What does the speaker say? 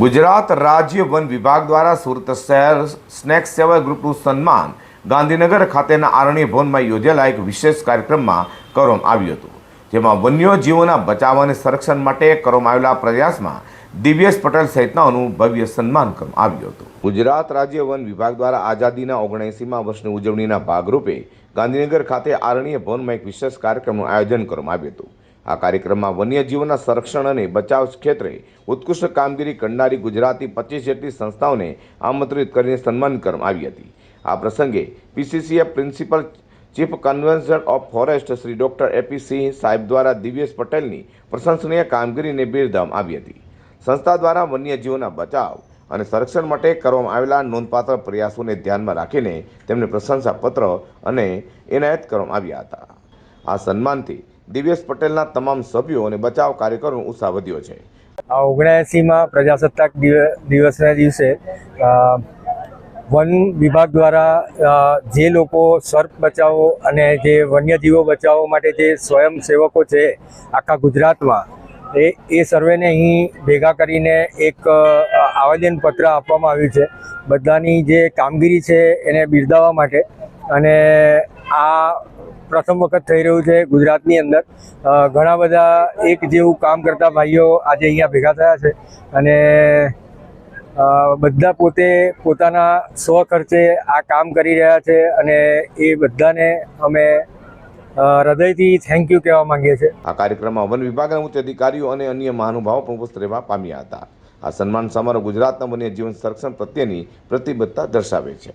ગુજરાત રાજ્ય વન વિભાગ દ્વારા સુરત શહેર સ્નેક સેવા ગ્રુપનું સન્માન ગાંધીનગર ખાતેના આરણ્ય ભવનમાં યોજેલા એક વિશેષ કાર્યક્રમમાં કરવામાં આવ્યું હતું. જેમાં વન્ય જીવોના બચાવ અને સંરક્ષણ માટે કરવામાં આવેલા પ્રયાસમાં દિવ્યેશ પટેલ સહિતનાઓનું ભવ્ય સન્માન કરવામાં આવ્યું હતું. ગુજરાત રાજ્ય વન વિભાગ દ્વારા આઝાદીના ઓગણએંસીમાં વર્ષની ઉજવણીના ભાગરૂપે ગાંધીનગર ખાતે આરણ્ય ભવનમાં એક વિશેષ કાર્યક્રમનું આયોજન કરવામાં આવ્યું હતું. આ કાર્યક્રમમાં વન્યજીવોના સંરક્ષણ અને બચાવ ક્ષેત્રે ઉત્કૃષ્ટ કામગીરી કરનારી ગુજરાતી પચીસ જેટલી સંસ્થાઓને આમંત્રિત કરીને સન્માન કરવામાં આવી હતી. આ પ્રસંગે PCCF principal chief conservator of forest Shri doctor AP Singh સાહેબ દ્વારા દિવ્યેશ પટેલની પ્રશંસનીય કામગીરીને બિરદાવવામાં આવી હતી. સંસ્થા દ્વારા વન્યજીવોના બચાવ અને સંરક્ષણ માટે કરવામાં આવેલા નોંધપાત્ર પ્રયાસોને ધ્યાનમાં રાખીને તેમને પ્રશંસાપત્ર અને એનાયત કરવામાં આવ્યા હતા. આ સન્માનથી દિવ્યેશ પટેલના તમામ સભ્યો અને બચાવ કાર્યકરોનો ઉત્સાહ વધ્યો છે. ઓગણએંસીમાં પ્રજાસત્તાક દિવ- દિવસના દિવસે વન વિભાગ દ્વારા જે લોકો સર્પ બચાવો અને જે વન્યજીવો બચાવો માટે જે સ્વયંસેવકો છે આખા ગુજરાતમાં, એ એ સર્વેને અહીં ભેગા કરીને એક આવેદનપત્ર આપવામાં આવ્યું છે. બધાની જે કામગીરી છે એને બિરદાવવા માટે અને આ પ્રથમ વખત થઈ રહ્યું છે ગુજરાતની અંદર. ઘણા બધા એક જેવું કામ કરતા ભાઈઓ આજે અહીંયા ભેગા થયા છે અને બધા પોતે પોતાના સ્વ ખર્ચે આ કામ કરી રહ્યા છે અને એ બધાને અમે હૃદયથી થેન્ક યુ કહેવા માંગીએ છીએ. આ કાર્યક્રમમાં વન વિભાગના ઉચ્ચ અધિકારીઓ અને અન્ય મહાનુભાવો ઉપસ્થિત રહેવા પામ્યા હતા. આ સન્માન સમારોહ ગુજરાતના વન્યજીવન સંરક્ષણ પ્રત્યેની પ્રતિબદ્ધતા દર્શાવે છે.